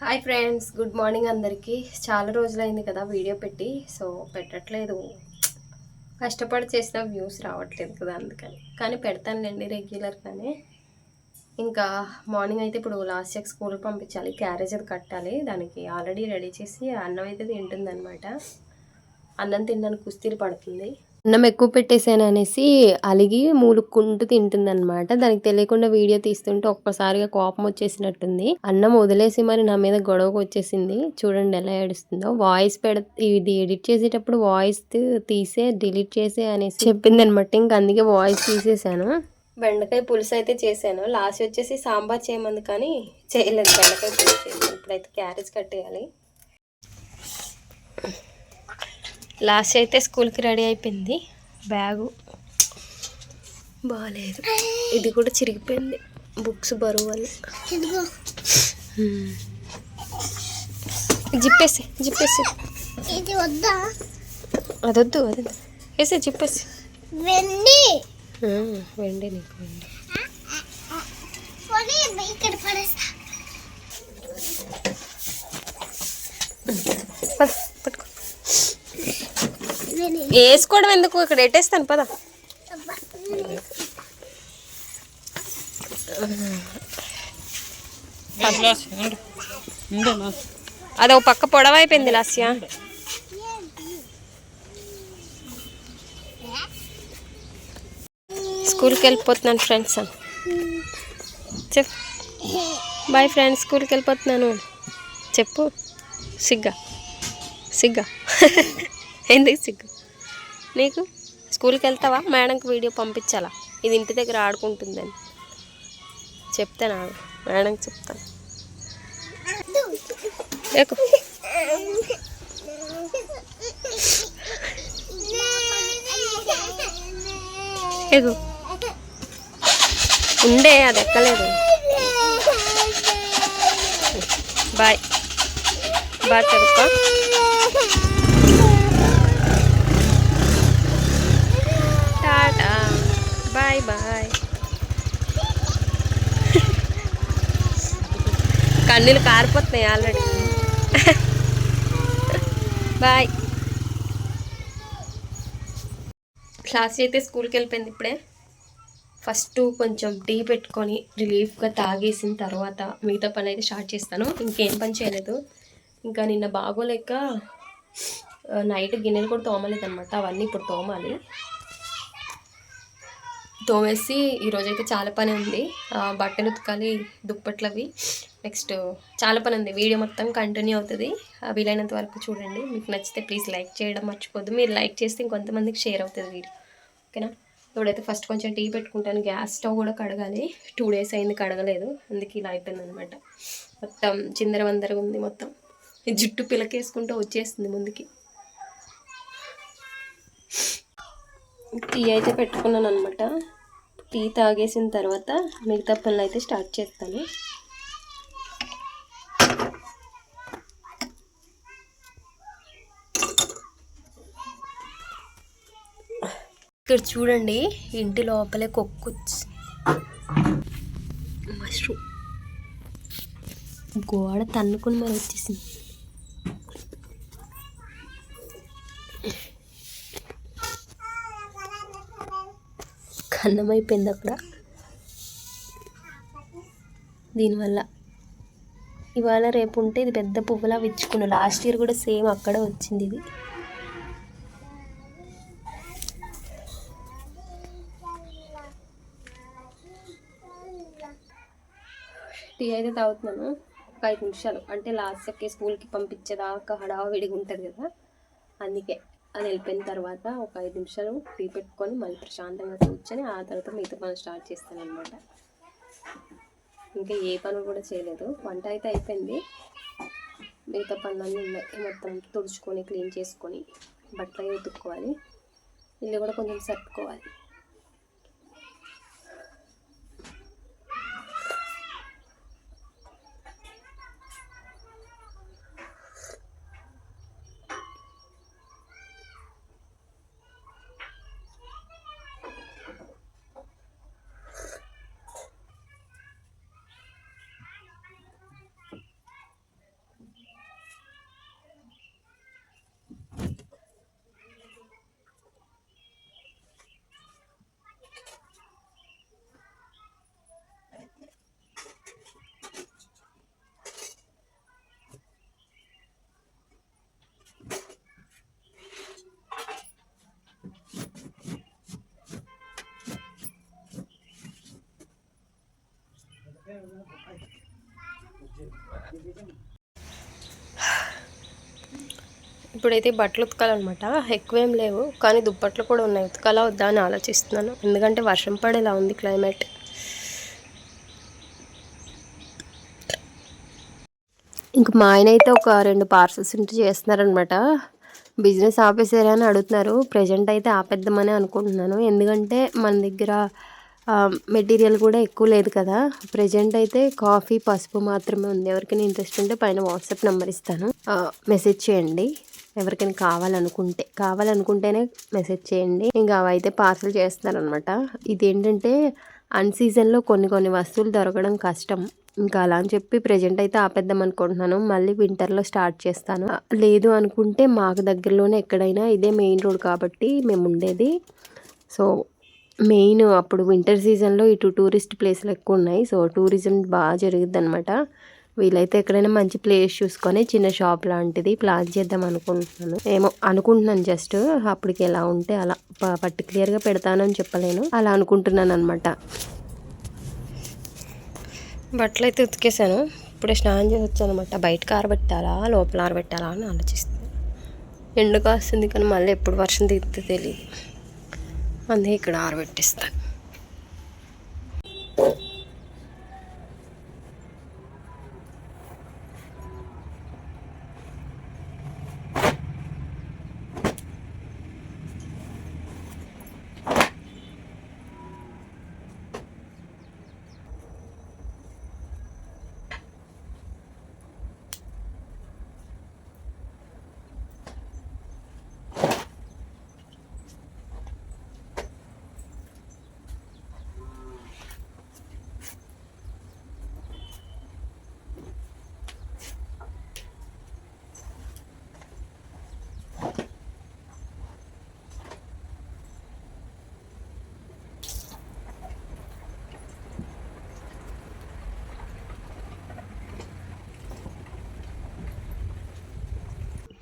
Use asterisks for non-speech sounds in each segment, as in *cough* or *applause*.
Hi friends good morning అందరికీ. చాలా రోజులైంది కదా వీడియో పెట్టి సో పెట్టట్లేదు. కష్టపడి చేసిన వ్యూస్ రావట్లేదు కదా అందుకని. కానీ పెడతానులేండి రెగ్యులర్గానే. ఇంకా మార్నింగ్ అయితే ఇప్పుడు లాస్ట్ చెక్ స్కూల్కి పంపించాలి క్యారేజ్ అది కట్టాలి. దానికి ఆల్రెడీ రెడీ చేసి అన్నం అయితే తింటుందన్నమాట. అన్నం తినడానికి కుస్తీలు పడుతుంది. అన్నం ఎక్కువ పెట్టేసాను అనేసి అలిగి మూలుక్కుంటూ తింటుందన్నమాట. దానికి తెలియకుండా వీడియో తీస్తుంటే ఒక్కసారిగా కోపం వచ్చేసినట్టుంది. అన్నం వదిలేసి మరి నా మీద గొడవకు వచ్చేసింది. చూడండి ఎలా ఏడుస్తుందో. వాయిస్ పెడ ఇది ఎడిట్ చేసేటప్పుడు వాయిస్ తీసే డిలీట్ చేసే అనేసి చెప్పింది అనమాట ఇంక అందుకే వాయిస్ తీసేసాను. బెండకాయ పులుసు అయితే చేశాను. లాస్ట్ వచ్చేసి సాంబార్ చేయమంది కానీ చేయలేదు. బెండకాయ పులుసు ఇప్పుడైతే క్యారేజ్ కట్టేయాలి. లాస్ట్ అయితే స్కూల్కి రెడీ అయిపోయింది. బ్యాగు. బాగాలేదు ఇది కూడా చిరిగిపోయింది. బుక్స్ బరువు వల్ల. జిప్పేసి జిప్పేసి. ఇది వద్దా? అదొద్దు అదొద్దు. వేసే జిప్పేసి. వెండి. వెండి నీకు వెండి. ఇక్కడ పడేస్తా. వేసుకోవడం ఎందుకు? ఇక్కడ ఎట్టేస్తాను పద. అది ఒక పక్క పొడవైపోయింది లాస్య. స్కూల్కి వెళ్ళిపోతున్నాను ఫ్రెండ్స్. అని చెప్ బాయ్ ఫ్రెండ్స్. స్కూల్కి వెళ్ళిపోతున్నాను. చెప్పు. సిగ్గా. సిగ్గా. *laughs* ఎందుకు సిగ్గు? నీకు? స్కూల్కి వెళ్తావా మేడంకి వీడియో పంపించాలా? ఇది ఇంటి దగ్గర ఆడుకుంటుందని. చెప్తాను మేడంకి చెప్తాను. ఎక్కు. ఎగు ఉండే అది ఎక్కలేదు. బాయ్. బాయ్ చదువుకో బాయ్ బాయ్ *laughs* కన్నీళ్ళు కారిపోతున్నాయి ఆల్రెడీ బాయ్ *laughs* క్లాస్ అయితే స్కూల్కి వెళ్ళిపోయింది ఇప్పుడే. ఫస్ట్ కొంచెం టీ పెట్టుకొని రిలీఫ్గా తాగేసిన తర్వాత మిగతా పని అయితే స్టార్ట్ చేస్తాను. ఇంకేం పని చేయలేదు. ఇంకా నిన్న బాగోలేక నైట్ గిన్నెలు కూడా తోమలేదు అనమాట అవన్నీ ఇప్పుడు తోమాలి. తోమేసి ఈరోజు అయితే చాలా పని ఉంది. బట్టలు ఉతకాలి దుప్పట్లు అవి. నెక్స్ట్ చాలా పని ఉంది. వీడియో మొత్తం కంటిన్యూ అవుతుంది. వీలైనంత వరకు చూడండి. మీకు నచ్చితే ప్లీజ్ లైక్ చేయడం మర్చిపోద్దు. మీరు లైక్ చేస్తే ఇంకొంతమందికి షేర్ అవుతుంది వీడియో. ఓకేనా ఇప్పుడైతే ఫస్ట్ కొంచెం టీ పెట్టుకుంటాను. గ్యాస్ స్టవ్ కూడా కడగాలి. టూ డేస్ అయింది కడగలేదు. అందుకే ఇలా అయిపోయింది అనమాట మొత్తం చిందర వందరగా ఉంది మొత్తం. జుట్టు పిలకేసుకుంటూ వచ్చేస్తుంది ముందుకి. టీ అయితే పెట్టుకున్నాను అనమాట టీ తాగేసిన తర్వాత మిగతా పనులు అయితే స్టార్ట్ చేస్తాను. ఇక్కడ చూడండి ఇంటి లోపలే కొక్కు మష్రూమ్. గోడ తన్నుకుని మరి వచ్చేసింది. కన్నం అయిపోయింది అక్కడ. దీనివల్ల ఇవాళ రేపు ఉంటే ఇది పెద్ద పువ్వులా విచ్చుకున్నాను లాస్ట్ ఇయర్ కూడా సేమ్ అక్కడే వచ్చింది ఇది. టీ అయితే తాగుతున్నాను. ఒక ఐదు నిమిషాలు. అంటే లాస్ట్ స్కూల్కి పంపించేదాకా హడావిడిగా ఉంటుంది కదా. అందుకే. అది వెళ్ళిపోయిన తర్వాత ఒక ఐదు నిమిషాలు టీ పెట్టుకొని మళ్ళీ ప్రశాంతంగా కూర్చొని ఆ తర్వాత మిగతా పనులు స్టార్ట్ చేస్తాను అనమాట ఇంకా ఏ పనులు కూడా చేయలేదు. వంట అయితే అయిపోయింది. మిగతా పనులన్నీ ఉన్నాయి. మొత్తం తుడుచుకొని క్లీన్ చేసుకొని బట్టలు ఉతుక్కోవాలి. ఇల్లు కూడా కొంచెం సర్దుకోవాలి. ఇప్పుడైతే బట్టలు ఉతకాలన్నమాట. ఎక్కువేం లేవు. కానీ దుప్పట్లు కూడా ఉన్నాయి. ఉతకాలా వద్దా అని ఆలోచిస్తున్నాను. ఎందుకంటే వర్షం పడేలా ఉంది క్లైమేట్. ఇంక మా ఆయన అయితే ఒక రెండు పార్సల్స్ ఉంటే చేస్తున్నారనమాట బిజినెస్ ఆపేసారా అని అడుగుతున్నారు. ప్రజెంట్ అయితే ఆపేద్దామని అనుకుంటున్నాను. ఎందుకంటే మన దగ్గర మెటీరియల్ కూడా ఎక్కువ లేదు కదా. ప్రజెంట్ అయితే కాఫీ పసుపు మాత్రమే ఉంది. ఎవరికైనా ఇంట్రెస్ట్ ఉంటే పైన వాట్సాప్ నెంబర్ ఇస్తాను. మెసేజ్ చేయండి. ఎవరికైనా కావాలనుకుంటే కావాలనుకుంటేనే మెసేజ్ చేయండి. ఇంకా అవైతే పార్సల్ చేస్తున్నారనమాట ఇదేంటంటే అన్ సీజన్లో కొన్ని కొన్ని వస్తువులు దొరకడం కష్టం. ఇంకా అలా అని చెప్పి ప్రజెంట్ అయితే ఆపేద్దాం అనుకుంటున్నాను. మళ్ళీ వింటర్లో స్టార్ట్ చేస్తాను. లేదు అనుకుంటే మాకు దగ్గరలోనే ఎక్కడైనా ఇదే మెయిన్ రోడ్ కాబట్టి మేము ఉండేది. సో మెయిన్ అప్పుడు వింటర్ సీజన్లో ఇటు టూరిస్ట్ ప్లేస్లు ఎక్కువ ఉన్నాయి సో టూరిజం బాగా జరుగుద్ది అనమాట వీలైతే ఎక్కడైనా మంచి ప్లేస్ చూసుకొని చిన్న షాప్ లాంటిది ప్లాన్ చేద్దాం అనుకుంటున్నాను. ఏమో అనుకుంటున్నాను జస్ట్ అప్పటికి ఎలా ఉంటే అలా. ప- పర్టికులర్గా పెడతానని చెప్పలేను. అలా అనుకుంటున్నాను అనమాట బట్టలు అయితే ఉతికేసాను. ఇప్పుడే స్నానం చేసి వచ్చాను అనమాట బయటకు ఆరబెట్టాలా లోపల ఆరబెట్టాలా అని ఆలోచిస్తాను ఎండ కాస్తుంది కానీ మళ్ళీ ఎప్పుడు వర్షం దిగుతుందో తెలియదు అందుకే ఇక్కడ ఆరబెట్టిస్తాను.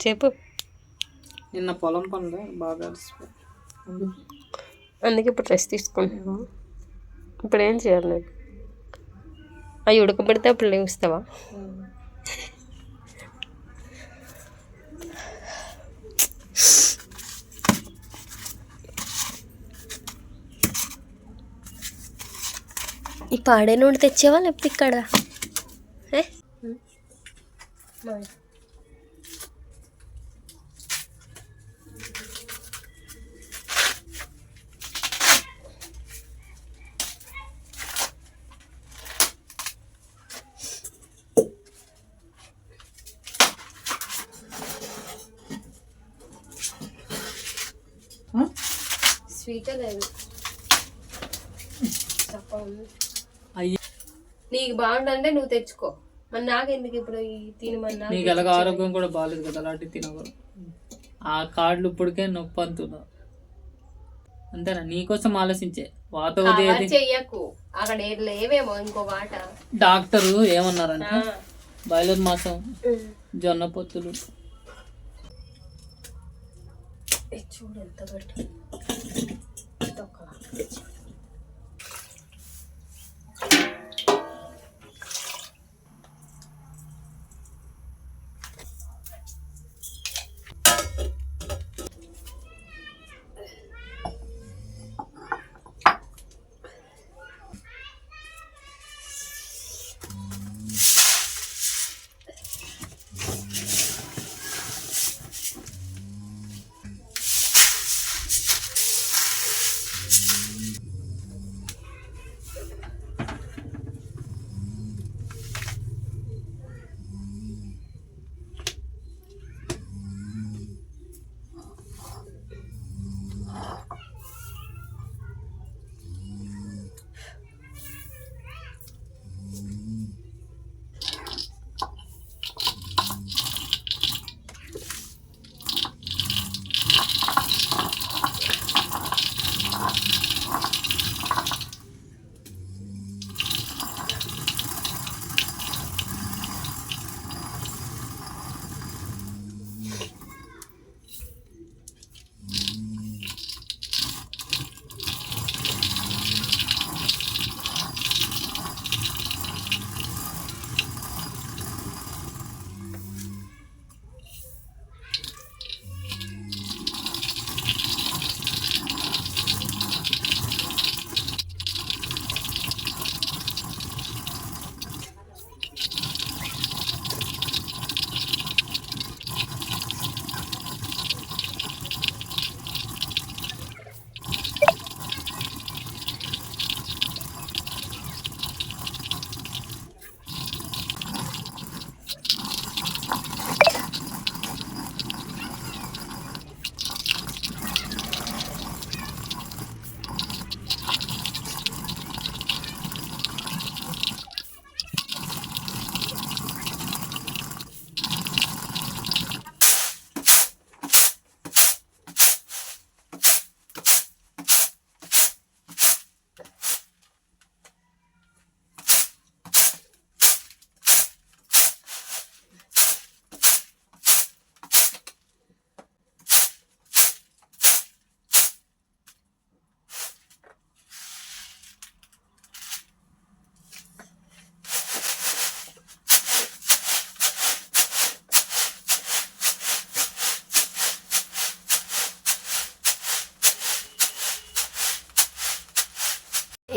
చెప్పు. నిన్న పొలం పనులు బాగా అందుకే ఇప్పుడు రెస్ట్ తీసుకుంటున్నాను ఇప్పుడు ఏం చేయాలి నేను అవి ఉడకబెడితే అప్పుడు లేస్తావా? ఈ పాడే నుండి తెచ్చావా లేకపోతే ఇక్కడ? స్వీట్ లేదు. అయ్యి. నీకు బాగుందంటే నువ్వు తెచ్చుకో. మరి నాకెందుకు ఇప్పుడు తినమన్నా? నీకు ఎలాగ ఆరోగ్యం కూడా బాగాలేదు కదా అలాంటివి తినకూడదు. ఆ కార్డులు ఇప్పటికే నొప్పి అంటున్నా. అంతేనా? నీకోసం ఆలోచించే. వాత చెయ్యకు. అక్కడ ఏం లేవేమో ఇంకో మాట. డాక్టరు ఏమన్నారంటే బయలుదేరి మాసం జొన్న పొత్తులు. చూడు ఎంత పెట్టు తొక్కలా.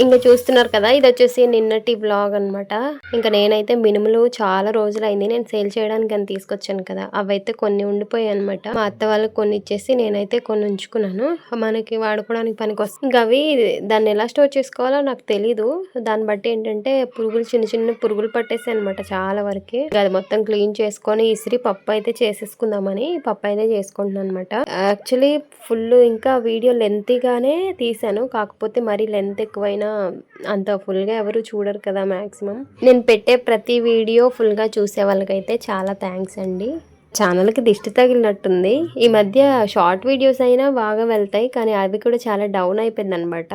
ఇంకా చూస్తున్నారు కదా ఇది వచ్చేసి నిన్నటి బ్లాగ్ అన్నమాట. ఇంకా నేనైతే మినుములు చాలా రోజులైంది నేను సేల్ చేయడానికి అని తీసుకొచ్చాను కదా అవైతే కొన్ని ఉండిపోయాయి అనమాట మా అత్త వాళ్ళకి కొన్ని ఇచ్చేసి నేనైతే కొన్ని ఉంచుకున్నాను. మనకి వాడుకోవడానికి పనికి వస్తుంది ఇంకా అవి దాన్ని ఎలా స్టోర్ చేసుకోవాలో నాకు తెలీదు. దాన్ని బట్టి ఏంటంటే పురుగులు చిన్న చిన్న పురుగులు పట్టేసాయి అనమాట చాలా వరకు. అది మొత్తం క్లీన్ చేసుకొని ఇసిరి పప్పు అయితే చేసేసుకుందామని పప్పు అయితే చేసుకుంటున్నాను అనమాట యాక్చువల్లీ ఫుల్ ఇంకా వీడియో లెంతీగానే తీసాను కాకపోతే మరీ లెంత్ ఎక్కువైనా అంత ఫుల్గా ఎవరు చూడరు కదా మ్యాక్సిమం నేను పెట్టే ప్రతి వీడియో ఫుల్గా చూసే వాళ్ళకైతే చాలా థ్యాంక్స్ అండి. ఛానల్కి దిష్టి తగిలినట్టుంది. ఈ మధ్య షార్ట్ వీడియోస్ అయినా బాగా వెళ్తాయి. కానీ అవి కూడా చాలా డౌన్ అయిపోయింది అనమాట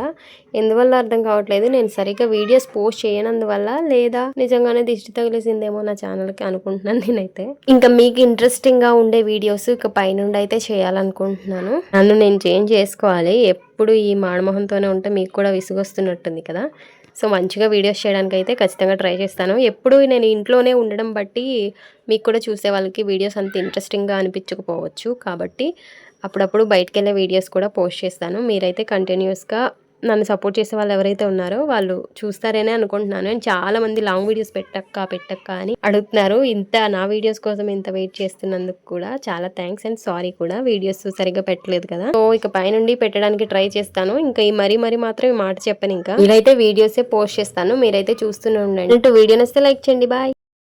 ఎందువల్ల అర్థం కావట్లేదు. నేను సరిగ్గా వీడియోస్ పోస్ట్ చేయనందువల్ల లేదా నిజంగానే దిష్టి తగిలేసిందేమో నా ఛానల్కి అనుకుంటున్నాను నేనైతే. ఇంకా మీకు ఇంట్రెస్టింగ్గా ఉండే వీడియోస్ ఇక పైనుండి అయితే చేయాలనుకుంటున్నాను. నన్ను నేను చేంజ్ చేసుకోవాలి. ఎప్పుడు ఈ మాడమొహంతోనే ఉంటే మీకు కూడా విసుగొస్తున్నట్టుంది కదా. సో మంచిగా వీడియోస్ చేయడానికి అయితే ఖచ్చితంగా ట్రై చేస్తాను. ఎప్పుడు నేను ఇంట్లోనే ఉండడం బట్టి మీకు కూడా చూసే వాళ్ళకి వీడియోస్ అంత ఇంట్రెస్టింగ్గా అనిపించకపోవచ్చు. కాబట్టి అప్పుడప్పుడు బయటకు వెళ్ళే వీడియోస్ కూడా పోస్ట్ చేస్తాను. మీరైతే కంటిన్యూస్గా నన్ను సపోర్ట్ చేసే వాళ్ళు ఎవరైతే ఉన్నారో వాళ్ళు చూస్తారనే అనుకుంటున్నాను. అండ్ చాలా మంది లాంగ్ వీడియోస్ పెట్టక్క పెట్టక్క అని అడుగుతున్నారు. ఇంత నా వీడియోస్ కోసం ఇంత వెయిట్ చేస్తున్నందుకు కూడా చాలా థ్యాంక్స్ అండ్ సారీ కూడా వీడియోస్ సరిగ్గా పెట్టలేదు కదా. సో ఇక పైనుండి పెట్టడానికి ట్రై చేస్తాను. ఇంకా ఈ మరీ మరీ మాత్రం ఈ మాట చెప్పను ఇంకా. మీరైతే వీడియోసే పోస్ట్ చేస్తాను. మీరైతే చూస్తూనే ఉండండి. వీడియో నస్తే లైక్ చేయండి. బాయ్.